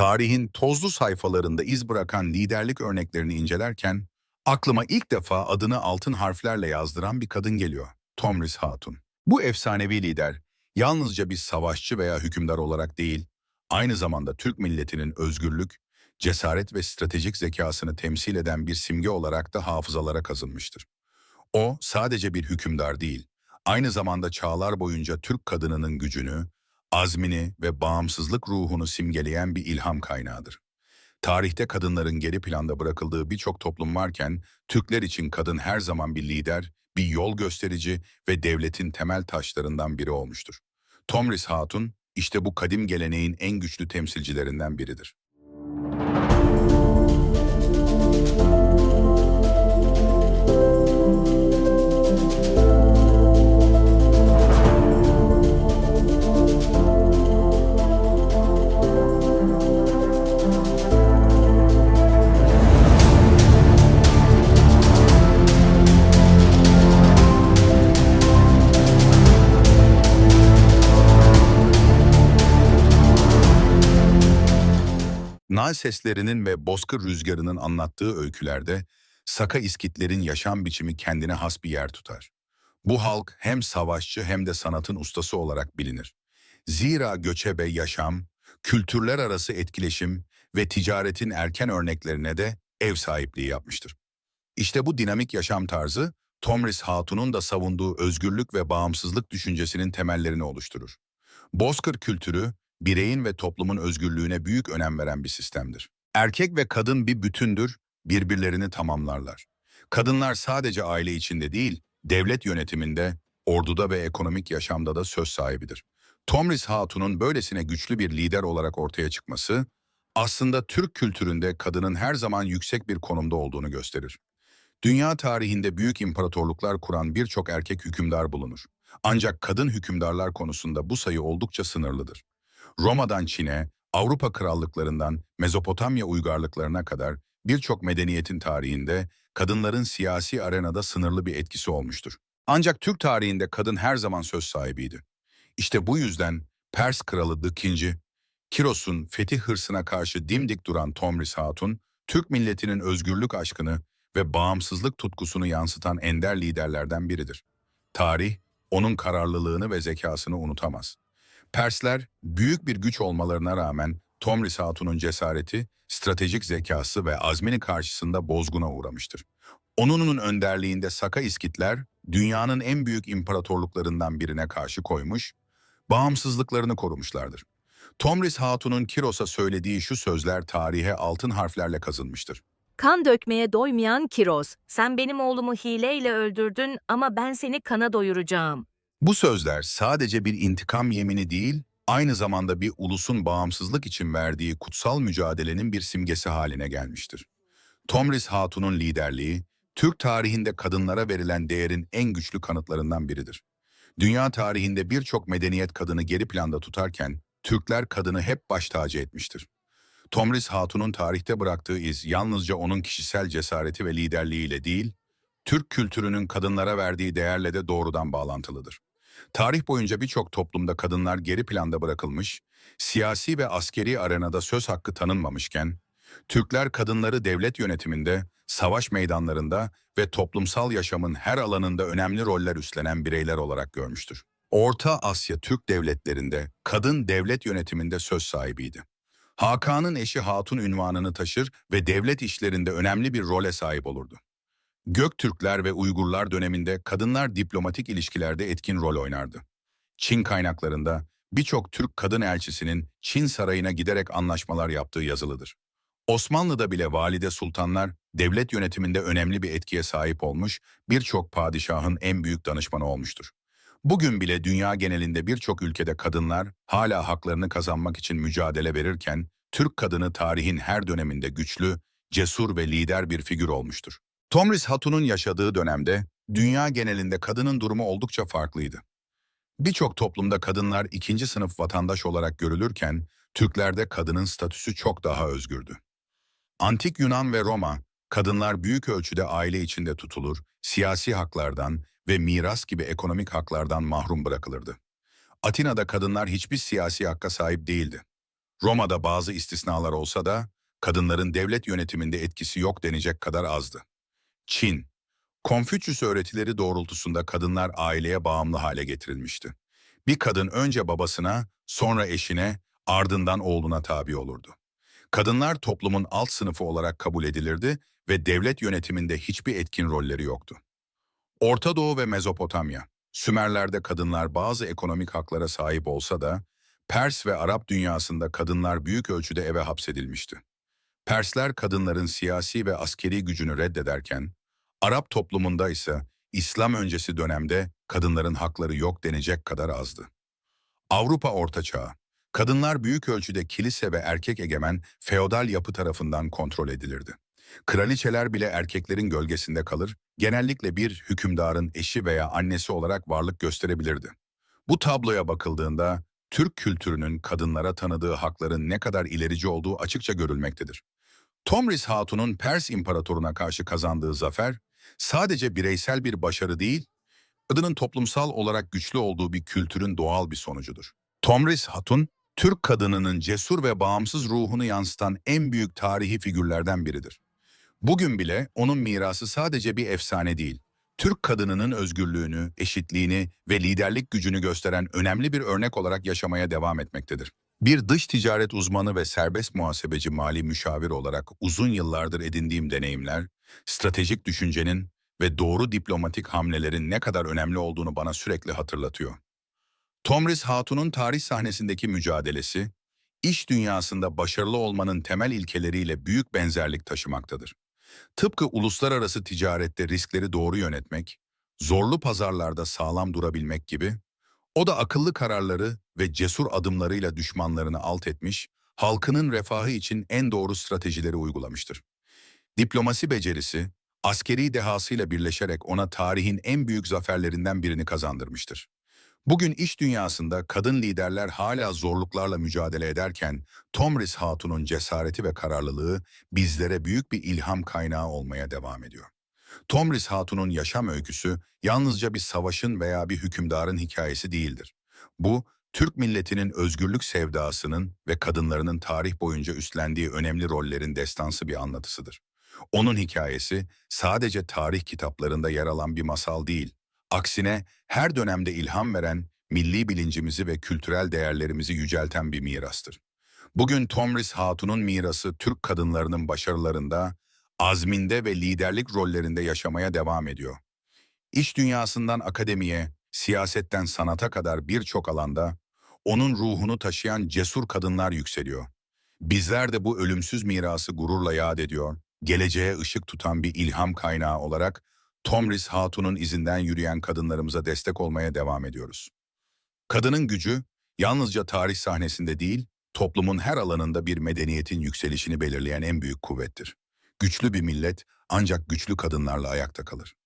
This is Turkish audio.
Tarihin tozlu sayfalarında iz bırakan liderlik örneklerini incelerken aklıma ilk defa adını altın harflerle yazdıran bir kadın geliyor. Tomris Hatun. Bu efsanevi lider yalnızca bir savaşçı veya hükümdar olarak değil, aynı zamanda Türk milletinin özgürlük, cesaret ve stratejik zekasını temsil eden bir simge olarak da hafızalara kazınmıştır. O sadece bir hükümdar değil, aynı zamanda çağlar boyunca Türk kadınının gücünü, azmini ve bağımsızlık ruhunu simgeleyen bir ilham kaynağıdır. Tarihte kadınların geri planda bırakıldığı birçok toplum varken, Türkler için kadın her zaman bir lider, bir yol gösterici ve devletin temel taşlarından biri olmuştur. Tomris Hatun, işte bu kadim geleneğin en güçlü temsilcilerinden biridir. Nal seslerinin ve bozkır rüzgarının anlattığı öykülerde Saka İskitlerin yaşam biçimi kendine has bir yer tutar. Bu halk hem savaşçı hem de sanatın ustası olarak bilinir. Zira göçebe yaşam, kültürler arası etkileşim ve ticaretin erken örneklerine de ev sahipliği yapmıştır. İşte bu dinamik yaşam tarzı, Tomris Hatun'un da savunduğu özgürlük ve bağımsızlık düşüncesinin temellerini oluşturur. Bozkır kültürü, bireyin ve toplumun özgürlüğüne büyük önem veren bir sistemdir. Erkek ve kadın bir bütündür, birbirlerini tamamlarlar. Kadınlar sadece aile içinde değil, devlet yönetiminde, orduda ve ekonomik yaşamda da söz sahibidir. Tomris Hatun'un böylesine güçlü bir lider olarak ortaya çıkması, aslında Türk kültüründe kadının her zaman yüksek bir konumda olduğunu gösterir. Dünya tarihinde büyük imparatorluklar kuran birçok erkek hükümdar bulunur. Ancak kadın hükümdarlar konusunda bu sayı oldukça sınırlıdır. Roma'dan Çin'e, Avrupa krallıklarından Mezopotamya uygarlıklarına kadar birçok medeniyetin tarihinde kadınların siyasi arenada sınırlı bir etkisi olmuştur. Ancak Türk tarihinde kadın her zaman söz sahibiydi. İşte bu yüzden Pers kralı II. Kiros'un fetih hırsına karşı dimdik duran Tomris Hatun, Türk milletinin özgürlük aşkını ve bağımsızlık tutkusunu yansıtan ender liderlerden biridir. Tarih, onun kararlılığını ve zekasını unutamaz. Persler büyük bir güç olmalarına rağmen Tomris Hatun'un cesareti, stratejik zekası ve azmini karşısında bozguna uğramıştır. Onunun önderliğinde Saka İskitler dünyanın en büyük imparatorluklarından birine karşı koymuş, bağımsızlıklarını korumuşlardır. Tomris Hatun'un Kiros'a söylediği şu sözler tarihe altın harflerle kazınmıştır. Kan dökmeye doymayan Kiroz, sen benim oğlumu hileyle öldürdün ama ben seni kana doyuracağım. Bu sözler sadece bir intikam yemini değil, aynı zamanda bir ulusun bağımsızlık için verdiği kutsal mücadelenin bir simgesi haline gelmiştir. Tomris Hatun'un liderliği, Türk tarihinde kadınlara verilen değerin en güçlü kanıtlarından biridir. Dünya tarihinde birçok medeniyet kadını geri planda tutarken, Türkler kadını hep baş tacı etmiştir. Tomris Hatun'un tarihte bıraktığı iz yalnızca onun kişisel cesareti ve liderliğiyle değil, Türk kültürünün kadınlara verdiği değerle de doğrudan bağlantılıdır. Tarih boyunca birçok toplumda kadınlar geri planda bırakılmış, siyasi ve askeri arenada söz hakkı tanınmamışken, Türkler kadınları devlet yönetiminde, savaş meydanlarında ve toplumsal yaşamın her alanında önemli roller üstlenen bireyler olarak görmüştür. Orta Asya Türk devletlerinde kadın devlet yönetiminde söz sahibiydi. Hakan'ın eşi Hatun ünvanını taşır ve devlet işlerinde önemli bir role sahip olurdu. Göktürkler ve Uygurlar döneminde kadınlar diplomatik ilişkilerde etkin rol oynardı. Çin kaynaklarında birçok Türk kadın elçisinin Çin sarayına giderek anlaşmalar yaptığı yazılıdır. Osmanlı'da bile valide sultanlar devlet yönetiminde önemli bir etkiye sahip olmuş, birçok padişahın en büyük danışmanı olmuştur. Bugün bile dünya genelinde birçok ülkede kadınlar hala haklarını kazanmak için mücadele verirken, Türk kadını tarihin her döneminde güçlü, cesur ve lider bir figür olmuştur. Tomris Hatun'un yaşadığı dönemde dünya genelinde kadının durumu oldukça farklıydı. Birçok toplumda kadınlar ikinci sınıf vatandaş olarak görülürken, Türklerde kadının statüsü çok daha özgürdü. Antik Yunan ve Roma, kadınlar büyük ölçüde aile içinde tutulur, siyasi haklardan ve miras gibi ekonomik haklardan mahrum bırakılırdı. Atina'da kadınlar hiçbir siyasi hakka sahip değildi. Roma'da bazı istisnalar olsa da kadınların devlet yönetiminde etkisi yok denecek kadar azdı. Çin, Konfüçyüs öğretileri doğrultusunda kadınlar aileye bağımlı hale getirilmişti. Bir kadın önce babasına, sonra eşine, ardından oğluna tabi olurdu. Kadınlar toplumun alt sınıfı olarak kabul edilirdi ve devlet yönetiminde hiçbir etkin rolleri yoktu. Orta Doğu ve Mezopotamya, Sümerler'de kadınlar bazı ekonomik haklara sahip olsa da, Pers ve Arap dünyasında kadınlar büyük ölçüde eve hapsedilmişti. Persler kadınların siyasi ve askeri gücünü reddederken, Arap toplumunda ise İslam öncesi dönemde kadınların hakları yok denecek kadar azdı. Avrupa Orta Çağı, kadınlar büyük ölçüde kilise ve erkek egemen feodal yapı tarafından kontrol edilirdi. Kraliçeler bile erkeklerin gölgesinde kalır, genellikle bir hükümdarın eşi veya annesi olarak varlık gösterebilirdi. Bu tabloya bakıldığında Türk kültürünün kadınlara tanıdığı hakların ne kadar ilerici olduğu açıkça görülmektedir. Tomris Hatun'un Pers İmparatoruna karşı kazandığı zafer, sadece bireysel bir başarı değil, kadının toplumsal olarak güçlü olduğu bir kültürün doğal bir sonucudur. Tomris Hatun, Türk kadınının cesur ve bağımsız ruhunu yansıtan en büyük tarihi figürlerden biridir. Bugün bile onun mirası sadece bir efsane değil, Türk kadınının özgürlüğünü, eşitliğini ve liderlik gücünü gösteren önemli bir örnek olarak yaşamaya devam etmektedir. Bir dış ticaret uzmanı ve serbest muhasebeci mali müşavir olarak uzun yıllardır edindiğim deneyimler, stratejik düşüncenin ve doğru diplomatik hamlelerin ne kadar önemli olduğunu bana sürekli hatırlatıyor. Tomris Hatun'un tarih sahnesindeki mücadelesi, iş dünyasında başarılı olmanın temel ilkeleriyle büyük benzerlik taşımaktadır. Tıpkı uluslararası ticarette riskleri doğru yönetmek, zorlu pazarlarda sağlam durabilmek gibi, o da akıllı kararları ve cesur adımlarıyla düşmanlarını alt etmiş, halkının refahı için en doğru stratejileri uygulamıştır. Diplomasi becerisi, askeri dehasıyla birleşerek ona tarihin en büyük zaferlerinden birini kazandırmıştır. Bugün iş dünyasında kadın liderler hala zorluklarla mücadele ederken Tomris Hatun'un cesareti ve kararlılığı bizlere büyük bir ilham kaynağı olmaya devam ediyor. Tomris Hatun'un yaşam öyküsü yalnızca bir savaşın veya bir hükümdarın hikayesi değildir. Bu, Türk milletinin özgürlük sevdasının ve kadınlarının tarih boyunca üstlendiği önemli rollerin destansı bir anlatısıdır. Onun hikayesi sadece tarih kitaplarında yer alan bir masal değil, aksine her dönemde ilham veren, milli bilincimizi ve kültürel değerlerimizi yücelten bir mirastır. Bugün Tomris Hatun'un mirası Türk kadınlarının başarılarında, azminde ve liderlik rollerinde yaşamaya devam ediyor. İş dünyasından akademiye, siyasetten sanata kadar birçok alanda onun ruhunu taşıyan cesur kadınlar yükseliyor. Bizler de bu ölümsüz mirası gururla yad ediyor, geleceğe ışık tutan bir ilham kaynağı olarak Tomris Hatun'un izinden yürüyen kadınlarımıza destek olmaya devam ediyoruz. Kadının gücü yalnızca tarih sahnesinde değil, toplumun her alanında bir medeniyetin yükselişini belirleyen en büyük kuvvettir. Güçlü bir millet ancak güçlü kadınlarla ayakta kalır.